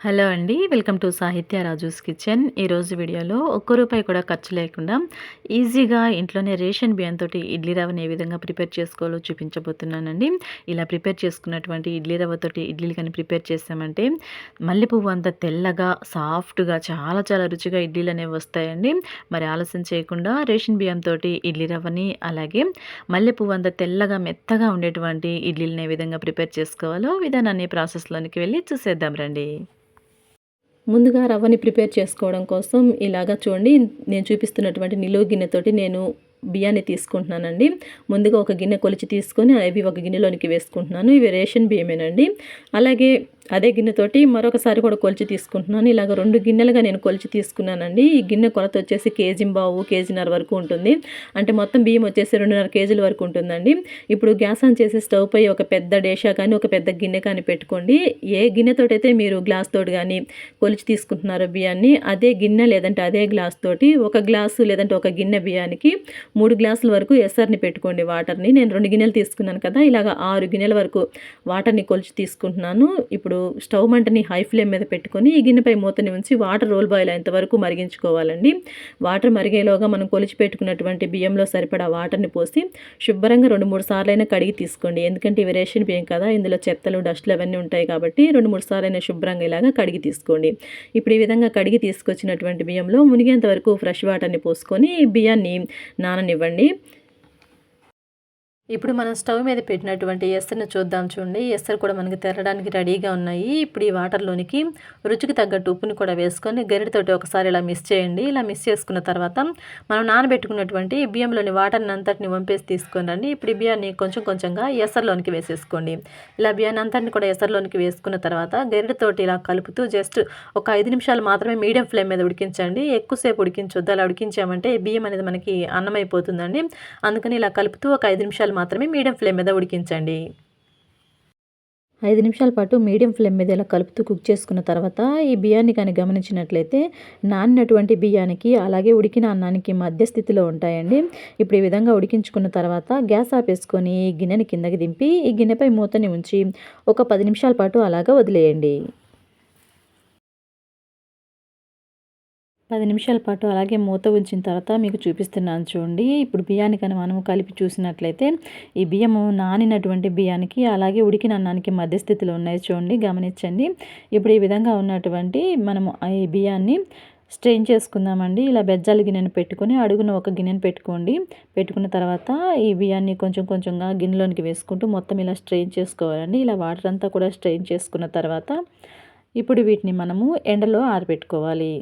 Hello అండి welcome to సాహిత్య Raju's kitchen. ఈరోజు వీడియోలో ఒక్క రూపాయి కూడా ఖర్చు లేకుండా ఈజీగా ఇంట్లోనే రేషన్ బియ్యంతో ఇడ్లీ రవ్వని ఏ విధంగా ప్రిపేర్ చేసుకోవాలో చూపించబోతున్నానండి. ఇలా ప్రిపేర్ చేసుకున్నటువంటి ఇడ్లీ రవ్వతోటి ఇడ్లీలు కానీ ప్రిపేర్ చేసామంటే మల్లెపువ్వు అంత తెల్లగా సాఫ్ట్గా చాలా చాలా రుచిగా ఇడ్లీలు అనేవి వస్తాయండి. మరి ఆలస్యం చేయకుండా రేషన్ బియ్యంతో ఇడ్లీ రవ్వని అలాగే మల్లెపువ్వు అంత తెల్లగా మెత్తగా ఉండేటువంటి ఇడ్లీలని ఏ విధంగా ప్రిపేర్ చేసుకోవాలో విధానాన్ని ప్రాసెస్లోనికి వెళ్ళి చూసేద్దాం రండి. ముందుగా రవ్వని ప్రిపేర్ చేసుకోవడం కోసం ఇలాగా చూడండి నేను చూపిస్తున్నటువంటి నిలువ గిన్నెతోటి నేను బియ్యాన్ని తీసుకుంటున్నానండి. ముందుగా ఒక గిన్నె కొలిచి తీసుకొని అవి ఒక గిన్నెలోనికి వేసుకుంటున్నాను. ఇవి రేషన్ బియ్యమేనండి. అలాగే అదే గిన్నెతోటి మరొకసారి కూడా కొలిచి తీసుకుంటున్నాను. ఇలాగ రెండు గిన్నెలుగా నేను కొలిచి తీసుకున్నానండి. ఈ గిన్నె కొలత వచ్చేసి కేజీ బావు కేజీన్నర వరకు ఉంటుంది. అంటే మొత్తం బియ్యం వచ్చేసి రెండున్నర కేజీల వరకు ఉంటుందండి. ఇప్పుడు గ్యాస్ ఆన్ చేసి స్టవ్ పై ఒక పెద్ద డేషా కానీ ఒక పెద్ద గిన్నె కానీ పెట్టుకోండి. ఏ గిన్నెతోటి అయితే మీరు గ్లాస్ తోటి కానీ కొలిచి తీసుకుంటున్నారో బియ్యాన్ని అదే గిన్నె లేదంటే అదే గ్లాస్ తోటి ఒక గ్లాసు లేదంటే ఒక గిన్నె బియ్యానికి మూడు గ్లాసుల వరకు ఎస్ఆర్ని పెట్టుకోండి వాటర్ని. నేను రెండు గిన్నెలు తీసుకున్నాను కదా ఇలాగ ఆరు గిన్నెల వరకు వాటర్ని కొలిచి తీసుకుంటున్నాను. ఇప్పుడు స్టవ్ మంటని హై ఫ్లేమ్ మీద పెట్టుకొని ఈ గిన్నెపై మూతని ఉంచి వాటర్ రోల్ బాయిల్ అయ్యేంత వరకు మరిగించుకోవాలండి. వాటర్ మరిగేలోగా మనం కొలిచి పెట్టుకున్నటువంటి బియ్యంలో సరిపడా వాటర్ని పోసి శుభ్రంగా రెండు మూడు సార్లు అయినా కడిగి తీసుకోండి. ఎందుకంటే ఇవి రేషన్ బియ్యం కదా ఇందులో చెత్తలు డస్ట్లు అవన్నీ ఉంటాయి కాబట్టి రెండు మూడు సార్లు అయినా శుభ్రంగా ఇలాగా కడిగి తీసుకోండి. ఇప్పుడు ఈ విధంగా కడిగి తీసుకొచ్చినటువంటి బియ్యంలో మునిగేంత వరకు ఫ్రెష్ వాటర్ని పోసుకొని బియ్యాన్ని నాననివ్వండి. ఇప్పుడు మనం స్టవ్ మీద పెట్టినటువంటి ఎసరును చూద్దాం చూడండి. ఎసరు కూడా మనకి తెరడానికి రెడీగా ఉన్నాయి. ఇప్పుడు ఈ వాటర్లోనికి రుచికి తగ్గట్టు ఉప్పుని కూడా వేసుకొని గరిటతోటి ఒకసారి ఇలా మిస్ చేయండి. ఇలా మిస్ చేసుకున్న తర్వాత మనం నానబెట్టుకున్నటువంటి బియ్యంలోని వాటర్ని అంతటిని వంపేసి తీసుకొని రండి. ఇప్పుడు ఈ బియ్యాన్ని కొంచెం కొంచెంగా ఎసర్లోనికి వేసేసుకోండి. ఇలా బియ్యాన్ని అంతటిని కూడా ఎసర్లోనికి వేసుకున్న తర్వాత గరిటతోటి ఇలా కలుపుతూ జస్ట్ ఒక ఐదు నిమిషాలు మాత్రమే మీడియం ఫ్లేమ్ మీద ఉడికించండి. ఎక్కువసేపు ఉడికించొద్దు. అలా ఉడికించామంటే బియ్యం అనేది మనకి అన్నం అయిపోతుందండి. అందుకని ఇలా కలుపుతూ ఒక ఐదు నిమిషాలు మాత్రమే మీడియం ఫ్లేమ్ మీద ఉడికించండి. ఐదు నిమిషాల పాటు మీడియం ఫ్లేమ్ మీద ఇలా కలుపుతూ కుక్ చేసుకున్న తర్వాత ఈ బియ్యాన్ని కానీ గమనించినట్లయితే నానినటువంటి బియ్యానికి అలాగే ఉడికిన అన్నానికి మధ్య స్థితిలో ఉంటాయండి. ఇప్పుడు ఈ విధంగా ఉడికించుకున్న తర్వాత గ్యాస్ ఆపేసుకొని ఈ గిన్నెని కిందకి దింపి ఈ గిన్నెపై మూతని ఉంచి ఒక పది నిమిషాల పాటు అలాగా వదిలేయండి. పది నిమిషాల పాటు అలాగే మూత ఉంచిన తర్వాత మీకు చూపిస్తున్నాను చూడండి. ఇప్పుడు బియ్యాన్ని కానీ మనము కలిపి చూసినట్లయితే ఈ బియ్యము నానినటువంటి బియ్యానికి అలాగే ఉడికిన అన్నానికి మధ్యస్థితిలో ఉన్నాయి చూడండి. గమనించండి. ఇప్పుడు ఈ విధంగా ఉన్నటువంటి మనము ఈ బియ్యాన్ని స్ట్రెయిన్ చేసుకుందామండి. ఇలా బెజ్జాల గిన్నెను పెట్టుకొని అడుగున ఒక గిన్నెను పెట్టుకోండి. పెట్టుకున్న తర్వాత ఈ బియ్యాన్ని కొంచెం కొంచెంగా గిన్నెలోనికి వేసుకుంటూ మొత్తం ఇలా స్ట్రెయిన్ చేసుకోవాలండి. ఇలా వాటర్ అంతా కూడా స్ట్రెయిన్ చేసుకున్న తర్వాత ఇప్పుడు వీటిని మనము ఎండలో ఆరబెట్టుకోవాలి.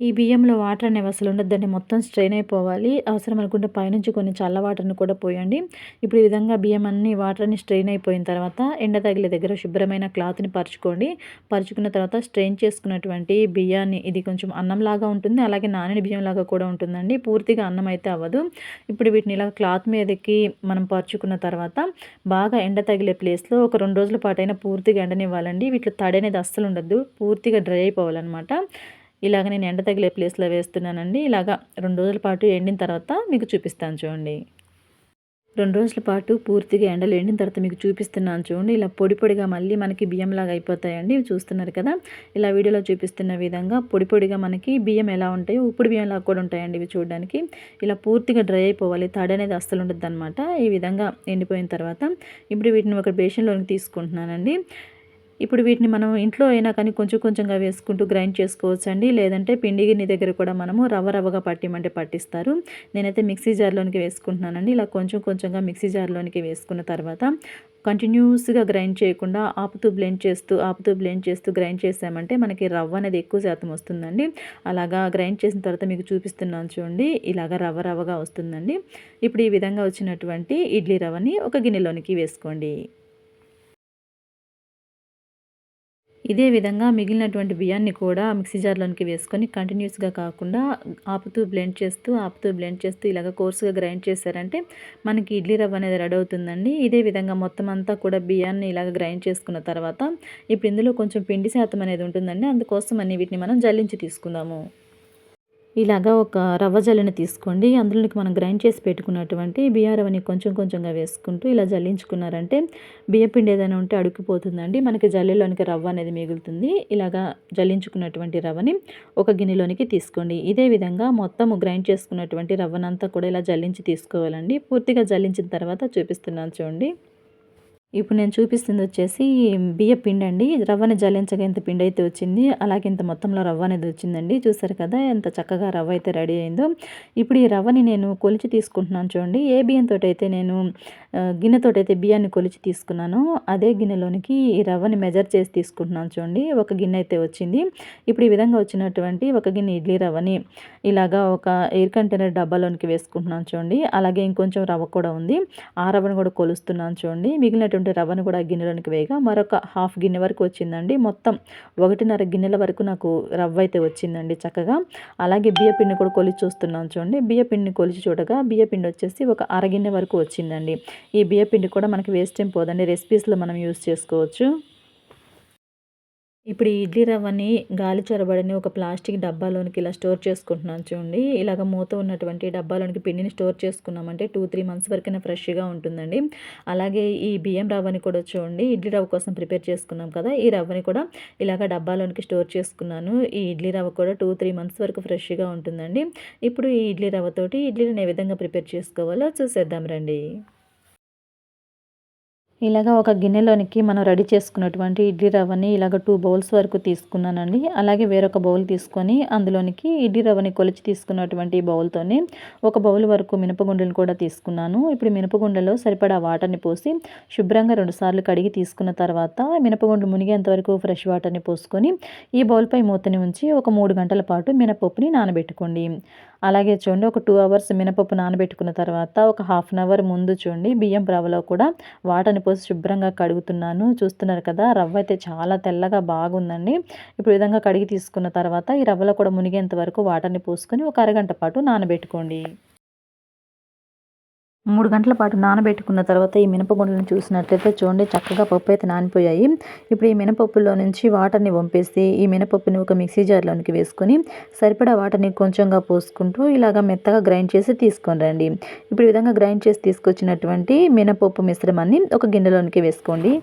ఈ బియ్యంలో వాటర్ అనేవి అసలు ఉండద్దండి మొత్తం స్ట్రెయిన్ అయిపోవాలి. అవసరం అనుకుంటే పైనుంచి కొన్ని చల్ల వాటర్ని కూడా పోయండి. ఇప్పుడు ఈ విధంగా బియ్యం అన్ని వాటర్ని స్ట్రెయిన్ అయిపోయిన తర్వాత ఎండ తగిలే దగ్గర శుభ్రమైన క్లాత్ని పరుచుకోండి. పరుచుకున్న తర్వాత స్ట్రెయిన్ చేసుకున్నటువంటి బియ్యాన్ని ఇది కొంచెం అన్నంలాగా ఉంటుంది. అలాగే నానిన బియ్యం లాగా కూడా ఉంటుందండి. పూర్తిగా అన్నం అయితే అవ్వదు. ఇప్పుడు వీటిని ఇలా క్లాత్ మీదకి మనం పరుచుకున్న తర్వాత బాగా ఎండ తగిలే ప్లేస్లో ఒక రెండు రోజుల పాటైనా పూర్తిగా ఎండనివ్వాలండి. వీటిలో తడి అనేది అస్సలు ఉండద్దు పూర్తిగా డ్రై అయిపోవాలన్నమాట. ఇలాగ నేను ఎండ తగిలే ప్లేస్లో వేస్తున్నానండి. ఇలాగా రెండు రోజుల పాటు ఎండిన తర్వాత మీకు చూపిస్తాను చూడండి. రెండు రోజుల పాటు పూర్తిగా ఎండలు ఎండిన తర్వాత మీకు చూపిస్తున్నాను చూడండి. ఇలా పొడి పొడిగా మళ్ళీ మనకి బియ్యంలాగా అయిపోతాయండి. చూస్తున్నారు కదా? ఇలా వీడియోలో చూపిస్తున్న విధంగా పొడి పొడిగా మనకి బియ్యం ఎలా ఉంటాయో ఉప్పుడు బియ్యంలాగా కూడా ఉంటాయండి ఇవి చూడడానికి. ఇలా పూర్తిగా డ్రై అయిపోవాలి. తడి అనేది అస్సలు ఉండదు ఈ విధంగా ఎండిపోయిన తర్వాత ఇప్పుడు వీటిని ఒక బేషన్లోకి తీసుకుంటున్నానండి. ఇప్పుడు వీటిని మనం ఇంట్లో అయినా కానీ కొంచెం కొంచెంగా వేసుకుంటూ గ్రైండ్ చేసుకోవచ్చు అండి లేదంటే పిండి గిన్నె దగ్గర కూడా మనము రవ్వ రవ్వగా పట్టిమంటే పట్టిస్తారు. నేనైతే మిక్సీ జార్లోనికి వేసుకుంటున్నానండి. ఇలా కొంచెం కొంచెంగా మిక్సీ జార్లోనికి వేసుకున్న తర్వాత కంటిన్యూస్గా గ్రైండ్ చేయకుండా ఆపుతూ బ్లెండ్ చేస్తూ ఆపుతూ బ్లెండ్ చేస్తూ గ్రైండ్ చేసామంటే మనకి రవ్వ అనేది ఎక్కువ శాతం వస్తుందండి. అలాగా గ్రైండ్ చేసిన తర్వాత మీకు చూపిస్తున్నాను చూడండి. ఇలాగా రవ్వ రవ్వగా వస్తుందండి. ఇప్పుడు ఈ విధంగా వచ్చినటువంటి ఇడ్లీ రవ్వని ఒక గిన్నెలోనికి వేసుకోండి. ఇదే విధంగా మిగిలినటువంటి బియ్యాన్ని కూడా మిక్సీ జార్లోనికి వేసుకొని కంటిన్యూస్గా కాకుండా ఆపుతూ బ్లెండ్ చేస్తూ ఆపుతూ బ్లెండ్ చేస్తూ ఇలాగ కోర్సుగా గ్రైండ్ చేశారంటే మనకి ఇడ్లీ రవ్వ అనేది రెడీ అవుతుందండి. ఇదే విధంగా మొత్తం అంతా కూడా బియ్యాన్ని ఇలాగ గ్రైండ్ చేసుకున్న తర్వాత ఇప్పుడు ఇందులో కొంచెం పిండి శాతం అనేది ఉంటుందండి. అందుకోసం అన్ని వీటిని మనం జల్లించి తీసుకుందాము. ఇలాగా ఒక రవ్వ జల్లిని తీసుకోండి. అందులోకి మనం గ్రైండ్ చేసి పెట్టుకున్నటువంటి బియ్యారవని రవ్వని కొంచెం కొంచెంగా వేసుకుంటూ ఇలా జల్లించుకున్నారంటే బియ్యపిండి ఏదైనా ఉంటే అడుక్కుపోతుందండి మనకి జల్లిలోనికి రవ్వ అనేది మిగులుతుంది. ఇలాగా జల్లించుకున్నటువంటి రవ్వని ఒక గిన్నెలోనికి తీసుకోండి. ఇదే విధంగా మొత్తం గ్రైండ్ చేసుకున్నటువంటి రవ్వనంతా కూడా ఇలా జల్లించి తీసుకోవాలండి. పూర్తిగా జల్లించిన తర్వాత చూపిస్తున్నాను చూడండి. ఇప్పుడు నేను చూపిస్తుంది వచ్చేసి బియ్య పిండి అండి. రవ్వని జల్లించగా ఇంత పిండి అయితే వచ్చింది. అలాగే ఇంత మొత్తంలో రవ్వ అనేది వచ్చిందండి. చూసారు కదా ఎంత చక్కగా రవ్వ అయితే రెడీ అయిందో. ఇప్పుడు ఈ రవ్వని నేను కొలిచి తీసుకుంటున్నాను చూడండి. ఏ బియ్యంతో అయితే నేను గిన్నెతో అయితే బియ్యాన్ని కొలిచి తీసుకున్నాను అదే గిన్నెలోనికి ఈ రవ్వని మెజర్ చేసి తీసుకుంటున్నాను చూడండి. ఒక గిన్నె అయితే వచ్చింది. ఇప్పుడు ఈ విధంగా వచ్చినటువంటి ఒక గిన్నె ఇడ్లీ రవ్వని ఇలాగా ఒక ఎయిర్ కంటైనర్ డబ్బాలోనికి వేసుకుంటున్నాను చూడండి. అలాగే ఇంకొంచెం రవ్వ కూడా ఉంది. ఆ రవ్వను కూడా కొలుస్తున్నాను చూడండి. మిగిలినటువంటి ఉన్నటువంటి రవ్వను కూడా గిన్నెలోనికి వేయగా మరొక హాఫ్ గిన్నె వరకు వచ్చిందండి. మొత్తం ఒకటిన్నర గిన్నెల వరకు నాకు రవ్వ అయితే వచ్చిందండి చక్కగా. అలాగే బియ్యపిండి కూడా కొలిచి చూస్తున్నాను చూడండి. బియ్యపిండిని కొలిచి చూడగా బియ్యపిండి వచ్చేసి ఒక అరగిన్నె వరకు వచ్చిందండి. ఈ బియ్యపిండి కూడా మనకి వేస్ట్ ఏం పోదండి. రెసిపీస్లో మనం యూస్ చేసుకోవచ్చు. ఇప్పుడు ఈ ఇడ్లీ రవ్వని గాలి చొరబడని ఒక ప్లాస్టిక్ డబ్బాలోనికి ఇలా స్టోర్ చేసుకుంటున్నాను చూడండి. ఇలాగ మూత ఉన్నటువంటి డబ్బాలోనికి పిండిని స్టోర్ చేసుకున్నామంటే టూ త్రీ మంత్స్ వరకైనా ఫ్రెష్గా ఉంటుందండి. అలాగే ఈ బియ్యం రవ్వని కూడా చూడండి. ఇడ్లీ రవ్వ కోసం ప్రిపేర్ చేసుకున్నాం కదా ఈ రవ్వని కూడా ఇలాగ డబ్బాలోనికి స్టోర్ చేసుకున్నాను. ఈ ఇడ్లీ రవ్వ కూడా టూ త్రీ మంత్స్ వరకు ఫ్రెష్గా ఉంటుందండి. ఇప్పుడు ఈ ఇడ్లీ రవ్వతోటి ఇడ్లీని ఏ విధంగా ప్రిపేర్ చేసుకోవాలో చూసేద్దాం రండి. ఇలాగ ఒక గిన్నెలోనికి మనం రెడీ చేసుకున్నటువంటి ఇడ్లీ రవ్వని ఇలాగ టూ బౌల్స్ వరకు తీసుకున్నానండి. అలాగే వేరొక బౌల్ తీసుకొని అందులోనికి ఇడ్లీ రవ్వని కొలిచి తీసుకున్నటువంటి బౌల్తోనే ఒక బౌల్ వరకు మినపగుండలు కూడా తీసుకున్నాను. ఇప్పుడు మినపగుండలో సరిపడా వాటర్ని పోసి శుభ్రంగా రెండుసార్లు కడిగి తీసుకున్న తర్వాత మినపగుండెలు మునిగేంత వరకు ఫ్రెష్ వాటర్ని పోసుకొని ఈ బౌల్పై మూతని ఉంచి ఒక మూడు గంటల పాటు మినపప్పుని నానబెట్టుకోండి. అలాగే చూడండి ఒక టూ అవర్స్ మినపప్పు నానబెట్టుకున్న తర్వాత ఒక హాఫ్ అన్ అవర్ ముందు చూడండి బియ్యం రవ్వలో కూడా వాటర్ని పోసి శుభ్రంగా కడుగుతున్నాను. చూస్తున్నారు కదా రవ్వ అయితే చాలా తెల్లగా బాగుందండి. ఇప్పుడు విధంగా కడిగి తీసుకున్న తర్వాత ఈ రవ్వలో కూడా మునిగేంత వరకు వాటర్ని పోసుకొని ఒక అరగంట పాటు నానబెట్టుకోండి. మూడు గంటల పాటు నానబెట్టుకున్న తర్వాత ఈ మినపగుండలను చూసినట్లయితే చూడండి చక్కగా పప్పు అయితే నానిపోయాయి. ఇప్పుడు ఈ మినపప్పులో నుంచి వాటర్ని వంపేసి ఈ మినపప్పుని ఒక మిక్సీ జార్లోనికి వేసుకొని సరిపడా వాటర్ని కొంచెంగా పోసుకుంటూ ఇలాగ మెత్తగా గ్రైండ్ చేసి తీసుకొని రండి. ఇప్పుడు ఈ విధంగా గ్రైండ్ చేసి తీసుకొచ్చినటువంటి మినపప్పు మిశ్రమాన్ని ఒక గిన్నెలోనికి వేసుకోండి.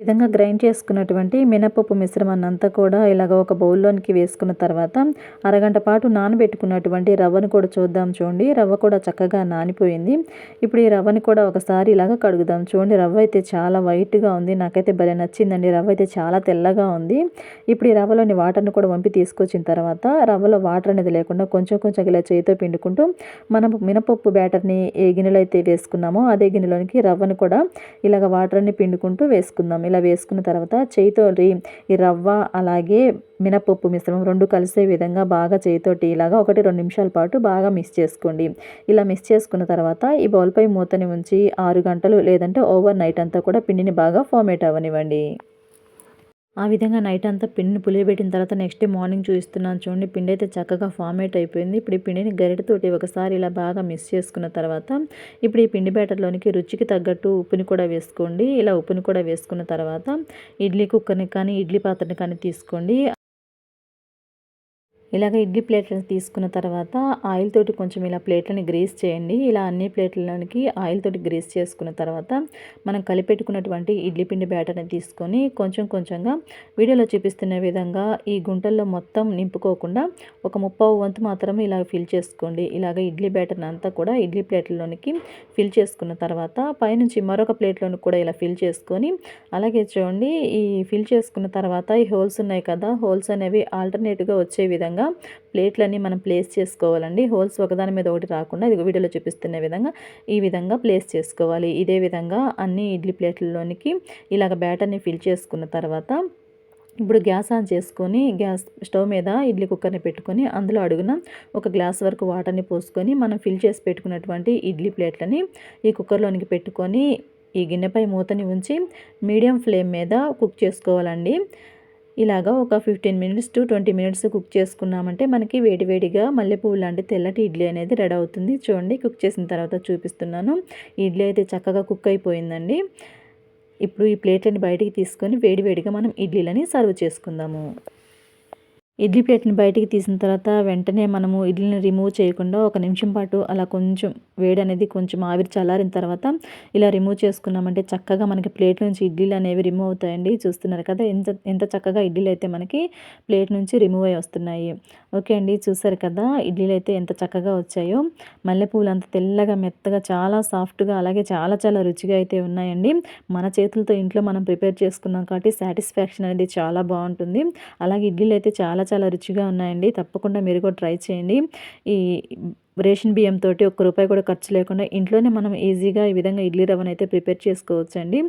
విధంగా గ్రైండ్ చేసుకున్నటువంటి మినపప్పు మిశ్రమాన్ని అంతా కూడా ఇలాగ ఒక బౌల్లోనికి వేసుకున్న తర్వాత అరగంట పాటు నానబెట్టుకున్నటువంటి రవ్వను కూడా చూద్దాం చూడండి. రవ్వ కూడా చక్కగా నానిపోయింది. ఇప్పుడు ఈ రవ్వని కూడా ఒకసారి ఇలాగ కడుగుదాం చూడండి. రవ్వ అయితే చాలా వైట్గా ఉంది. నాకైతే భలే నచ్చిందండి. రవ్వ అయితే చాలా తెల్లగా ఉంది. ఇప్పుడు ఈ రవ్వలోని వాటర్ని కూడా వంపి తీసుకొచ్చిన తర్వాత రవ్వలో వాటర్ అనేది లేకుండా కొంచెం కొంచెం ఇలా చేతితో పిండుకుంటూ మనం మినపప్పు బ్యాటర్ని ఏ గిన్నెలో అయితే వేసుకున్నామో అదే గిన్నెలోనికి రవ్వను కూడా ఇలాగ వాటర్ని పిండుకుంటూ వేసుకుందాం. ఇలా వేసుకున్న తర్వాత చేయితోటి ఈ రవ్వ అలాగే మినపప్పు మిశ్రమం రెండు కలిసే విధంగా బాగా చేయితోటి ఇలాగా ఒకటి రెండు నిమిషాల పాటు బాగా మిక్స్ చేసుకోండి. ఇలా మిక్స్ చేసుకున్న తర్వాత ఈ బౌల్పై మూతని ఉంచి ఆరు గంటలు లేదంటే ఓవర్ నైట్ అంతా కూడా పిండిని బాగా ఫార్మేట్ అవ్వనివ్వండి. ఆ విధంగా నైట్ అంతా పిండిని పులియబెట్టిన తర్వాత నెక్స్ట్ డే మార్నింగ్ చూపిస్తున్నాను చూడండి. పిండి అయితే చక్కగా ఫార్మేట్ అయిపోయింది. ఇప్పుడు ఈ పిండిని గరిటతోటి ఒకసారి ఇలా బాగా మిక్స్ చేసుకున్న తర్వాత ఇప్పుడు ఈ పిండి బ్యాటర్లోనికి రుచికి తగ్గట్టు ఉప్పుని కూడా వేసుకోండి. ఇలా ఉప్పుని కూడా వేసుకున్న తర్వాత ఇడ్లీ కుక్కర్ని కానీ ఇడ్లీ పాత్రని కానీ తీసుకోండి. ఇలాగ ఇడ్లీ ప్లేట్లను తీసుకున్న తర్వాత ఆయిల్ తోటి కొంచెం ఇలా ప్లేట్లని గ్రీస్ చేయండి. ఇలా అన్ని ప్లేట్లలోనికి ఆయిల్ తోటి గ్రీస్ చేసుకున్న తర్వాత మనం కలిపెట్టుకున్నటువంటి ఇడ్లీ పిండి బ్యాటర్ని తీసుకొని కొంచెం కొంచెంగా వీడియోలో చూపిస్తున్న విధంగా ఈ గుంటల్లో మొత్తం నింపుకోకుండా ఒక ముప్పావు వంతు మాత్రమే ఇలా ఫిల్ చేసుకోండి. ఇలాగ ఇడ్లీ బ్యాటర్ని అంతా కూడా ఇడ్లీ ప్లేట్లలోనికి ఫిల్ చేసుకున్న తర్వాత పైనుంచి మరొక ప్లేట్లోని కూడా ఇలా ఫిల్ చేసుకొని అలాగే చూడండి ఈ ఫిల్ చేసుకున్న తర్వాత ఈ హోల్స్ ఉన్నాయి కదా హోల్స్ అనేవి ఆల్టర్నేట్గా వచ్చే విధంగా విధంగా ప్లేట్లన్నీ మనం ప్లేస్ చేసుకోవాలండి. హోల్స్ ఒకదాని మీద ఒకటి రాకుండా ఇది వీడియోలో చూపిస్తున్న విధంగా ఈ విధంగా ప్లేస్ చేసుకోవాలి. ఇదే విధంగా అన్ని ఇడ్లీ ప్లేట్లలోనికి ఇలాగ బ్యాటర్ని ఫిల్ చేసుకున్న తర్వాత ఇప్పుడు గ్యాస్ ఆన్ చేసుకొని గ్యాస్ స్టవ్ మీద ఇడ్లీ కుక్కర్ని పెట్టుకొని అందులో అడుగున ఒక గ్లాస్ వరకు వాటర్ని పోసుకొని మనం ఫిల్ చేసి పెట్టుకున్నటువంటి ఇడ్లీ ప్లేట్లని ఈ కుక్కర్లోనికి పెట్టుకొని ఈ గిన్నెపై మూతని ఉంచి మీడియం ఫ్లేమ్ మీద కుక్ చేసుకోవాలండి. ఇలాగా ఒక fifteen minutes to twenty minutes cook చేసుకున్నామంటే మనకి వేడివేడిగా మల్లెపువ్వు లాంటి తెల్లటి ఇడ్లీ అనేది రెడీ అవుతుంది. చూడండి కుక్ చేసిన తర్వాత చూపిస్తున్నాను. ఇడ్లీ అయితే చక్కగా కుక్ అయిపోయిందండి. ఇప్పుడు ఈ ప్లేట్లని బయటికి తీసుకొని వేడివేడిగా మనం ఇడ్లీలని సర్వ్ చేసుకుందాము. ఇడ్లీ ప్లేట్ని బయటికి తీసిన తర్వాత వెంటనే మనము ఇడ్లీని రిమూవ్ చేయకుండా ఒక నిమిషం పాటు అలా కొంచెం వేడి అనేది కొంచెం ఆవిరి చల్లారిన తర్వాత ఇలా రిమూవ్ చేసుకున్నామంటే చక్కగా మనకి ప్లేట్ నుంచి ఇడ్లీలు అనేవి రిమూవ్ అవుతాయండి. చూస్తున్నారు కదా ఎంత ఎంత చక్కగా ఇడ్లీలు అయితే మనకి ప్లేట్ నుంచి రిమూవ్ అయి వస్తున్నాయి. ఓకే అండి చూసారు కదా ఇడ్లీలు అయితే ఎంత చక్కగా వచ్చాయో. మల్లెపూలు అంత తెల్లగా మెత్తగా చాలా సాఫ్ట్గా అలాగే చాలా చాలా రుచిగా అయితే ఉన్నాయండి. మన చేతులతో ఇంట్లో మనం ప్రిపేర్ చేసుకున్నాం కాబట్టి సాటిస్ఫాక్షన్ అనేది చాలా బాగుంటుంది. అలాగే ఇడ్లీలు అయితే చాలా చాలా రుచిగా ఉన్నాయండి. తప్పకుండా మీరు కూడా ట్రై చేయండి. ఈ రేషన్ బియ్యంతో ఒక్క రూపాయి కూడా ఖర్చు లేకుండా ఇంట్లోనే మనం ఈజీగా ఈ విధంగా ఇడ్లీ రవ్వను అయితే ప్రిపేర్ చేసుకోవచ్చండి.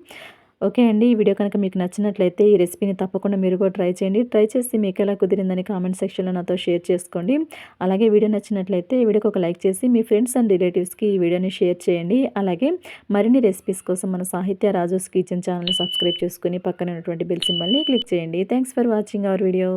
ఓకే అండి. ఈ వీడియో కనుక మీకు నచ్చినట్లయితే ఈ రెసిపీని తప్పకుండా మీరు కూడా ట్రై చేయండి. ట్రై చేసి మీకు ఎలా కుదిరిందని కామెంట్ సెక్షన్లో నాతో షేర్ చేసుకోండి. అలాగే వీడియో నచ్చినట్లయితే ఈ వీడియోకి ఒక లైక్ చేసి మీ ఫ్రెండ్స్ అండ్ రిలేటివ్స్కి ఈ వీడియోని షేర్ చేయండి. అలాగే మరిన్ని రెసిపీస్ కోసం మన సాహిత్య రాజోస్ కిచెన్ ఛానల్ని సబ్స్క్రైబ్ చేసుకుని పక్కన ఉన్నటువంటి బెల్ సింబల్ని క్లిక్ చేయండి. Thanks for watching our video.